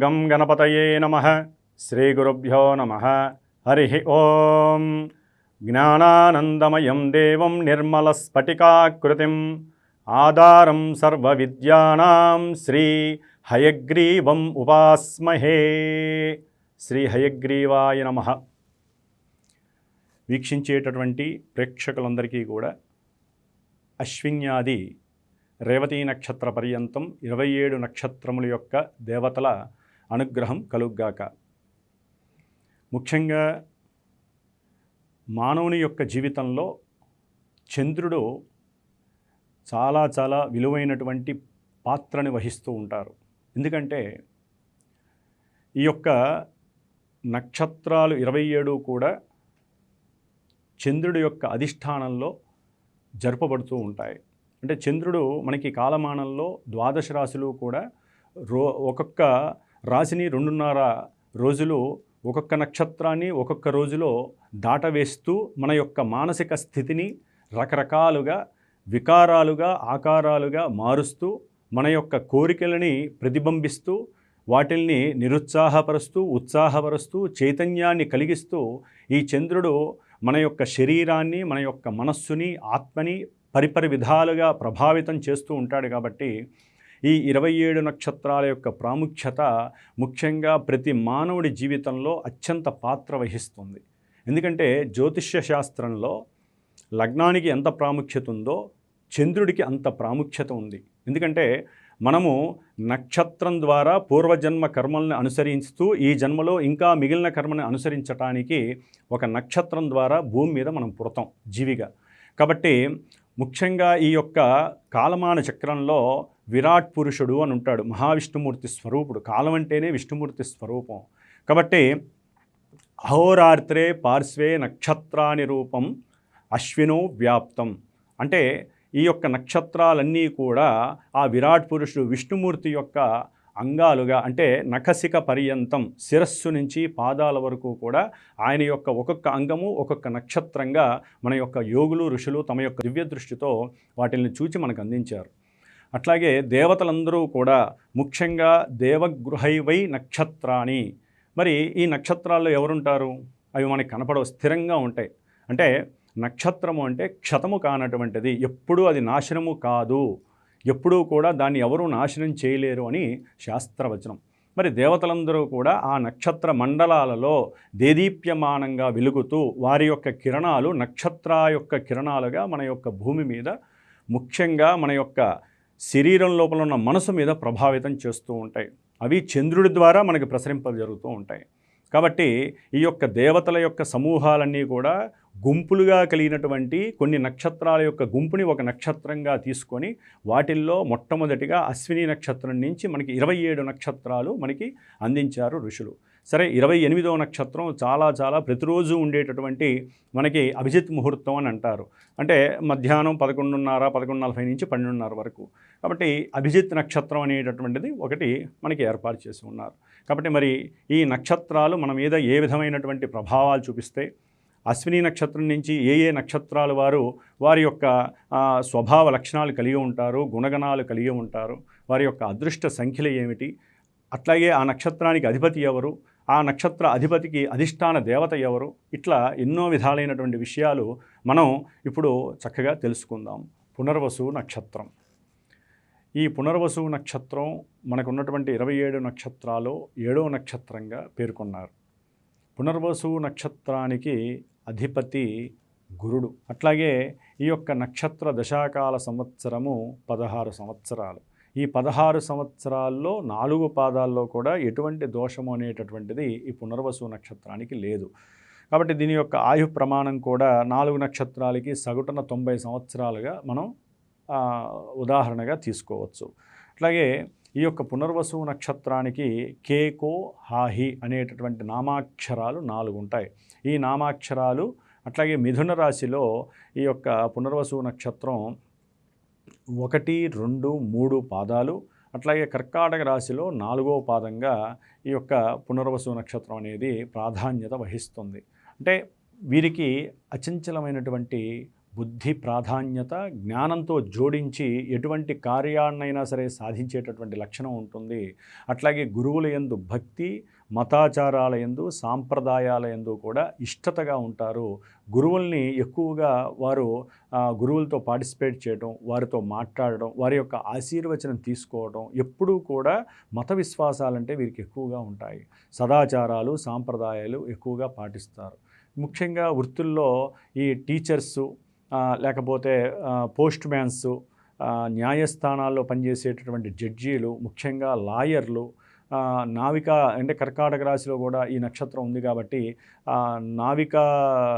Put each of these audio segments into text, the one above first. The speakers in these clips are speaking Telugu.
గం గణపతయే నమ శ్రీగురుభ్యో నమ హరి ఓం జ్ఞానానందమయం దేవం నిర్మలస్ఫటికాకృతిం ఆధారం సర్వవిద్యానాం శ్రీ హయగ్రీవం ఉపాస్మహే శ్రీ హయగ్రీవాయ నమ వీక్షించేటటువంటి ప్రేక్షకులందరికీ కూడా అశ్విన్యాది రేవతీ నక్షత్ర పర్యంతం ఇరవై ఏడు నక్షత్రముల యొక్క దేవతల అనుగ్రహం కలుగ్గాక. ముఖ్యంగా మానవుని యొక్క జీవితంలో చంద్రుడు చాలా చాలా విలువైనటువంటి పాత్రని వహిస్తూ ఉంటారు. ఎందుకంటే ఈ యొక్క నక్షత్రాలు ఇరవై ఏడు కూడా చంద్రుడి యొక్క అధిష్టానంలో జరపబడుతూ ఉంటాయి. అంటే చంద్రుడు మనకి కాలమానంలో ద్వాదశ రాశులు కూడా రో ఒక్కొక్క రాశిని రెండున్నర రోజులు ఒక్కొక్క నక్షత్రాన్ని ఒక్కొక్క రోజులో దాటవేస్తూ మన యొక్క మానసిక స్థితిని రకరకాలుగా వికారాలుగా ఆకారాలుగా మారుస్తూ మన యొక్క కోరికలని ప్రతిబింబిస్తూ వాటిల్ని నిరుత్సాహపరుస్తూ ఉత్సాహపరుస్తూ చైతన్యాన్ని కలిగిస్తూ ఈ చంద్రుడు మన యొక్క శరీరాన్ని మన యొక్క మనస్సుని ఆత్మని పరిపరి విధాలుగా ప్రభావితం చేస్తూ ఉంటాడు కాబట్టి ఈ ఇరవై ఏడు నక్షత్రాల యొక్క ప్రాముఖ్యత ముఖ్యంగా ప్రతి మానవుడి జీవితంలో అత్యంత పాత్ర వహిస్తుంది. ఎందుకంటే జ్యోతిష్య శాస్త్రంలో లగ్నానికి ఎంత ప్రాముఖ్యత ఉందో చంద్రుడికి అంత ప్రాముఖ్యత ఉంది. ఎందుకంటే మనము నక్షత్రం ద్వారా పూర్వజన్మ కర్మల్ని అనుసరిస్తూ ఈ జన్మలో ఇంకా మిగిలిన కర్మని అనుసరించటానికి ఒక నక్షత్రం ద్వారా భూమి మీద మనం పుడతాం జీవిగా. కాబట్టి ముఖ్యంగా ఈ యొక్క కాలమాన చక్రంలో విరాట్ పురుషుడు అని ఉంటాడు. మహావిష్ణుమూర్తి స్వరూపుడు. కాలం అంటేనే విష్ణుమూర్తి స్వరూపం. కాబట్టి అహోరాత్రే పార్శ్వే నక్షత్రాని రూపం అశ్వినో వ్యాప్తం. అంటే ఈ యొక్క నక్షత్రాలన్నీ కూడా ఆ విరాట్ పురుషుడు విష్ణుమూర్తి యొక్క అంగాలుగా అంటే నఖసిక పర్యంతం శిరస్సు నుంచి పాదాల వరకు కూడా ఆయన యొక్క ఒక్కొక్క అంగము ఒక్కొక్క నక్షత్రంగా మన యొక్క యోగులు ఋషులు తమ యొక్క దివ్య దృష్టితో వాటిని చూచి మనకు అందించారు. అట్లాగే దేవతలందరూ కూడా ముఖ్యంగా దేవగృహైవై నక్షత్రాన్ని మరి ఈ నక్షత్రాల్లో ఎవరుంటారు? అవి మనకి కనపడవు స్థిరంగా ఉంటాయి. అంటే నక్షత్రము అంటే క్షతము కానటువంటిది. ఎప్పుడూ అది నాశనము కాదు. ఎప్పుడూ కూడా దాన్ని ఎవరూ నాశనం చేయలేరు అని శాస్త్రవచనం. మరి దేవతలందరూ కూడా ఆ నక్షత్ర మండలాలలో దేదీప్యమానంగా వెలుగుతూ వారి యొక్క కిరణాలు నక్షత్ర యొక్క కిరణాలుగా మన యొక్క భూమి మీద ముఖ్యంగా మన యొక్క శరీరం లోపల ఉన్న మనసు మీద ప్రభావితం చేస్తూ ఉంటాయి. అవి చంద్రుడి ద్వారా మనకి ప్రసరింప జరుగుతూ ఉంటాయి. కాబట్టి ఈ యొక్క దేవతల యొక్క సమూహాలన్నీ కూడా గుంపులుగా కలిగినటువంటి కొన్ని నక్షత్రాల యొక్క గుంపుని ఒక నక్షత్రంగా తీసుకొని వాటిల్లో మొట్టమొదటిగా అశ్విని నక్షత్రం నుంచి మనకి ఇరవై ఏడు నక్షత్రాలు మనకి అందించారు ఋషులు. సరే ఇరవై ఎనిమిదవ నక్షత్రం చాలా చాలా ప్రతిరోజు ఉండేటటువంటి మనకి అభిజిత్ ముహూర్తం అని అంటారు. అంటే మధ్యాహ్నం పదకొండున్నర పదకొండు నలభై నుంచి పన్నెండున్నర వరకు. కాబట్టి అభిజిత్ నక్షత్రం అనేటటువంటిది ఒకటి మనకి ఏర్పాటు చేసి ఉన్నారు. కాబట్టి మరి ఈ నక్షత్రాలు మన మీద ఏ విధమైనటువంటి ప్రభావాలు చూపిస్తాయి అశ్విని నక్షత్రం నుంచి ఏ ఏ నక్షత్రాలు వారు వారి యొక్క స్వభావ లక్షణాలు కలిగి ఉంటారు గుణగణాలు కలిగి ఉంటారు వారి యొక్క అదృష్ట సంఖ్యలు ఏమిటి అట్లాగే ఆ నక్షత్రానికి అధిపతి ఎవరు ఆ నక్షత్ర అధిపతికి అధిష్టాన దేవత ఎవరు ఇట్లా ఎన్నో విధాలైనటువంటి విషయాలు మనం ఇప్పుడు చక్కగా తెలుసుకుందాం. పునర్వసు నక్షత్రం. ఈ పునర్వసు నక్షత్రం మనకున్నటువంటి ఇరవై ఏడు నక్షత్రాలు ఏడో నక్షత్రంగా పేర్కొన్నారు. పునర్వసు నక్షత్రానికి అధిపతి గురుడు. అట్లాగే ఈ యొక్క నక్షత్ర దశాకాల సంవత్సరము పదహారు సంవత్సరాలు. ఈ పదహారు సంవత్సరాల్లో నాలుగు పాదాల్లో కూడా ఎటువంటి దోషము అనేటటువంటిది ఈ పునర్వసు నక్షత్రానికి లేదు. కాబట్టి దీని యొక్క ఆయు ప్రమాణం కూడా నాలుగు నక్షత్రాలకి సగటున తొంభై సంవత్సరాలుగా మనం ఉదాహరణగా తీసుకోవచ్చు. అట్లాగే ఈ యొక్క పునర్వసు నక్షత్రానికి కేకో హాహి అనేటటువంటి నామాక్షరాలు నాలుగు ఉంటాయి. ఈ నామాక్షరాలు అట్లాగే మిథున రాశిలో ఈ యొక్క పునర్వసు నక్షత్రం ఒకటి రెండు మూడు పాదాలు అట్లాగే కర్కాటక రాశిలో నాలుగో పాదంగా ఈ యొక్క పునర్వసు నక్షత్రం అనేది ప్రాధాన్యత వహిస్తుంది. అంటే వీరికి అచంచలమైనటువంటి బుద్ధి ప్రాధాన్యత జ్ఞానంతో జోడించి ఎటువంటి కార్యాన్నైనా సరే సాధించేటటువంటి లక్షణం ఉంటుంది. అట్లాగే గురువుల యందు భక్తి మతాచారాల యందు సాంప్రదాయాల యందు కూడా ఇష్టతగా ఉంటారు. గురువుల్ని ఎక్కువగా వారు గురువులతో పార్టిసిపేట్ చేయడం వారితో మాట్లాడడం వారి యొక్క ఆశీర్వచనం తీసుకోవడం ఎప్పుడూ కూడా మత విశ్వాసాలంటే వీరికి ఎక్కువగా ఉంటాయి. సదాచారాలు సాంప్రదాయాలు ఎక్కువగా పాటిస్తారు. ముఖ్యంగా వృత్తుల్లో ఈ టీచర్సు లేకపోతే పోస్ట్ మ్యాన్స్ న్యాయస్థానాల్లో పనిచేసేటటువంటి జడ్జీలు ముఖ్యంగా లాయర్లు నావిక నావికా అంటే కర్కాటక రాశిలో కూడా ఈ నక్షత్రం ఉంది కాబట్టి నావిక నావికా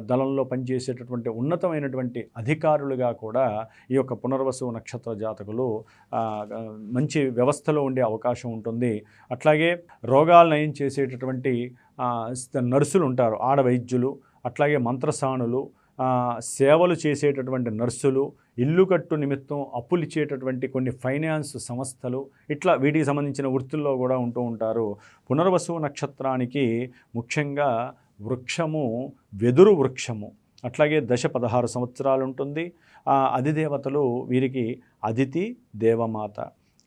దళంలో పనిచేసేటటువంటి ఉన్నతమైనటువంటి అధికారులుగా కూడా ఈ యొక్క పునర్వసు నక్షత్ర జాతకులు మంచి వ్యవస్థలో ఉండే అవకాశం ఉంటుంది. అట్లాగే రోగాలు నయం చేసేటటువంటి నర్సులు ఉంటారు ఆడ వైద్యులు అట్లాగే మంత్రసానులు సేవలు చేసేటటువంటి నర్సులు ఇల్లు కట్టు నిమిత్తం అప్పులు ఇచ్చేటటువంటి కొన్ని ఫైనాన్స్ సంస్థలు ఇట్లా వీటికి సంబంధించిన వృత్తుల్లో కూడా ఉంటూ ఉంటారు. పునర్వసు నక్షత్రానికి ముఖ్యంగా వృక్షము వెదురు వృక్షము అట్లాగే దశ పదహారు సంవత్సరాలు ఉంటుంది. ఆ అధిదేవతలు వీరికి అదితి దేవమాత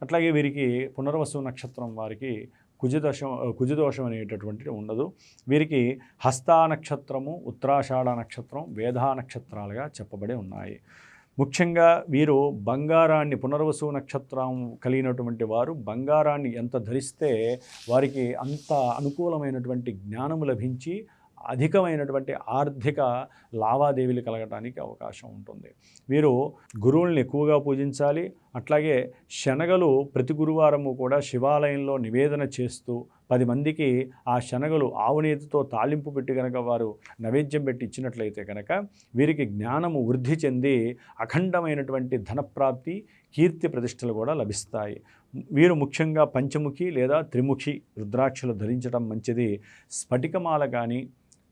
అట్లాగే వీరికి పునర్వసు నక్షత్రం వారికి కుజదోషం కుజదోషం అనేటటువంటిది ఉండదు. వీరికి హస్తా నక్షత్రము ఉత్తరాషాఢ నక్షత్రం వేధా నక్షత్రాలుగా చెప్పబడి ఉన్నాయి. ముఖ్యంగా వీరు బంగారాన్ని పునర్వసు నక్షత్రం కలిగినటువంటి వారు బంగారాన్ని ఎంత ధరిస్తే వారికి అంత అనుకూలమైనటువంటి జ్ఞానము లభించి అధికమైనటువంటి ఆర్థిక లావాదేవీలు కలగటానికి అవకాశం ఉంటుంది. వీరు గురువుల్ని ఎక్కువగా పూజించాలి అట్లాగే శనగలు ప్రతి గురువారము కూడా శివాలయంలో నివేదన చేస్తూ పది మందికి ఆ శనగలు ఆవునేతితో తాలింపు పెట్టి కనుక వారు నైవేద్యం పెట్టి ఇచ్చినట్లయితే కనుక వీరికి జ్ఞానము వృద్ధి చెంది అఖండమైనటువంటి ధనప్రాప్తి కీర్తి ప్రతిష్టలు కూడా లభిస్తాయి. వీరు ముఖ్యంగా పంచముఖి లేదా త్రిముఖి రుద్రాక్షలు ధరించడం మంచిది. స్ఫటికమాల కానీ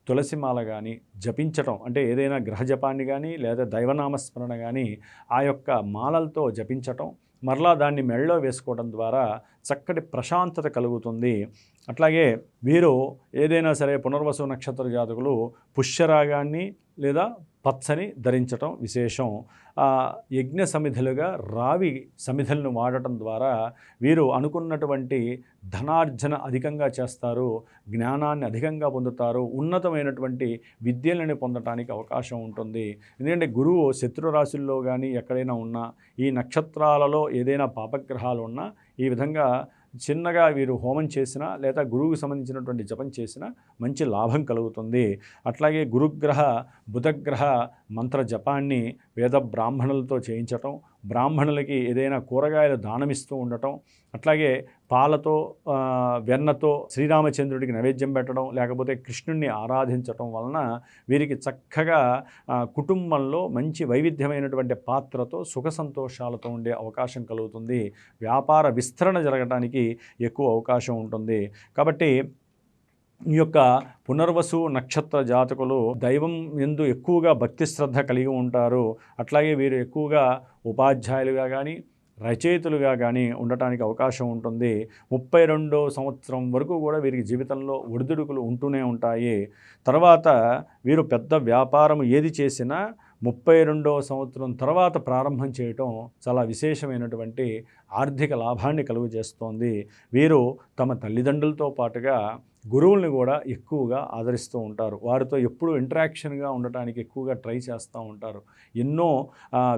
తులసిమాల కానీ జపించటం అంటే ఏదైనా గ్రహ జపాన్ని కానీ లేదా దైవనామస్మరణ కానీ ఆ యొక్క మాలలతో జపించటం మరలా దాన్ని మెళ్ళలో వేసుకోవడం ద్వారా చక్కటి ప్రశాంతత కలుగుతుంది. అట్లాగే వీరు ఏదైనా సరే పునర్వసు నక్షత్ర జాతకులు పుష్యరాగాన్ని లేదా పచ్చని ధరించటం విశేషం. యజ్ఞ సమిధులుగా రావి సమిధులను వాడటం ద్వారా వీరు అనుకున్నటువంటి ధనార్జన అధికంగా చేస్తారు జ్ఞానాన్ని అధికంగా పొందుతారు ఉన్నతమైనటువంటి విద్యలను పొందటానికి అవకాశం ఉంటుంది. ఎందుకంటే గురువు శత్రు రాశుల్లో కానీ ఎక్కడైనా ఉన్నా ఈ నక్షత్రాలలో ఏదైనా పాపగ్రహాలు ఉన్నా ఈ విధంగా చిన్నగా వీరు హోమం చేసినా లేదా గురువుకు సంబంధించినటువంటి జపం చేసినా మంచి లాభం కలుగుతుంది. అట్లాగే గురుగ్రహ బుధగ్రహ మంత్ర జపాన్ని వేద బ్రాహ్మణులతో చేయించటం బ్రాహ్మణులకి ఏదైనా కూరగాయలు దానమిస్తూ ఉండటం అట్లాగే పాలతో వెన్నతో శ్రీరామచంద్రుడికి నైవేద్యం పెట్టడం లేకపోతే కృష్ణుణ్ణి ఆరాధించటం వలన వీరికి చక్కగా కుటుంబంలో మంచి వైవిధ్యమైనటువంటి పాత్రతో సుఖ సంతోషాలతో ఉండే అవకాశం కలుగుతుంది. వ్యాపార విస్తరణ జరగడానికి ఎక్కువ అవకాశం ఉంటుంది. కాబట్టి ఈ యొక్క పునర్వసు నక్షత్ర జాతకులు దైవం ఎందు ఎక్కువగా భక్తి శ్రద్ధ కలిగి ఉంటారు. అట్లాగే వీరు ఎక్కువగా ఉపాధ్యాయులుగా కానీ రచయితలుగా కానీ ఉండటానికి అవకాశం ఉంటుంది. ముప్పై రెండో సంవత్సరం వరకు కూడా వీరికి జీవితంలో ఒడిదుడుకులు ఉంటూనే ఉంటాయి. తర్వాత వీరు పెద్ద వ్యాపారం ఏది చేసినా ముప్పై రెండవ సంవత్సరం తర్వాత ప్రారంభం చేయటం చాలా విశేషమైనటువంటి ఆర్థిక లాభాన్ని కలుగు చేస్తోంది వీరు తమ తల్లిదండ్రులతో పాటుగా గురువుల్ని కూడా ఎక్కువగా ఆదరిస్తూ ఉంటారు. వారితో ఎప్పుడూ ఇంటరాక్షన్గా ఉండటానికి ఎక్కువగా ట్రై చేస్తూ ఉంటారు. ఎన్నో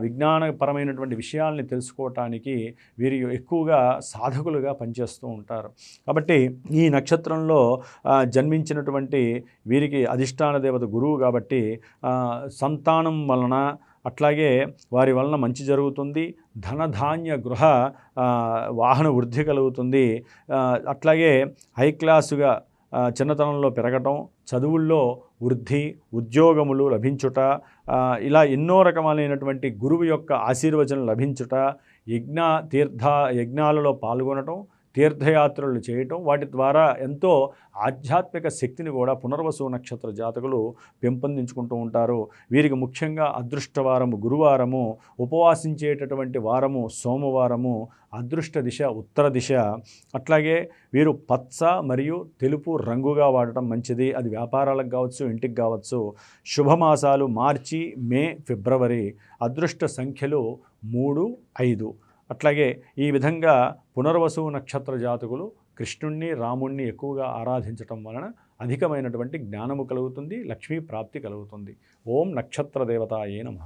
విజ్ఞానపరమైనటువంటి విషయాల్ని తెలుసుకోవటానికి వీరు ఎక్కువగా సాధకులుగా పనిచేస్తూ ఉంటారు. కాబట్టి ఈ నక్షత్రంలో జన్మించినటువంటి వీరికి అధిష్టాన దేవత గురువు కాబట్టి సంతానం వలన అట్లాగే వారి వలన మంచి జరుగుతుంది. ధనధాన్య గృహ వాహన వృద్ధి కలుగుతుంది. అట్లాగే హై క్లాసుగా చిన్నతనంలో పెరగటం చదువుల్లో వృద్ధి ఉద్యోగములు లభించుట ఇలా ఎన్నో రకములైనటువంటి గురువు యొక్క ఆశీర్వచనం లభించుట యజ్ఞ తీర్థ యజ్ఞాలలో పాల్గొనటం తీర్థయాత్రలు చేయటం వాటి ద్వారా ఎంతో ఆధ్యాత్మిక శక్తిని కూడా పునర్వసు నక్షత్ర జాతకులు పెంపొందించుకుంటూ ఉంటారు. వీరికి ముఖ్యంగా అదృష్టవారము గురువారము ఉపవాసించేటటువంటి వారము సోమవారము అదృష్ట దిశ ఉత్తర దిశ. అట్లాగే వీరు పచ్చ మరియు తెలుపు రంగుగా వాడటం మంచిది. అది వ్యాపారాలకు కావచ్చు ఇంటికి కావచ్చు. శుభమాసాలు మార్చి మే ఫిబ్రవరి. అదృష్ట సంఖ్యలు మూడు ఐదు. అట్లాగే ఈ విధంగా పునర్వసు నక్షత్ర జాతకులు కృష్ణుణ్ణి రాముణ్ణి ఎక్కువగా ఆరాధించటం వలన అధికమైనటువంటి జ్ఞానము కలుగుతుంది లక్ష్మీ ప్రాప్తి కలుగుతుంది. ఓం నక్షత్ర దేవతాయే నమ.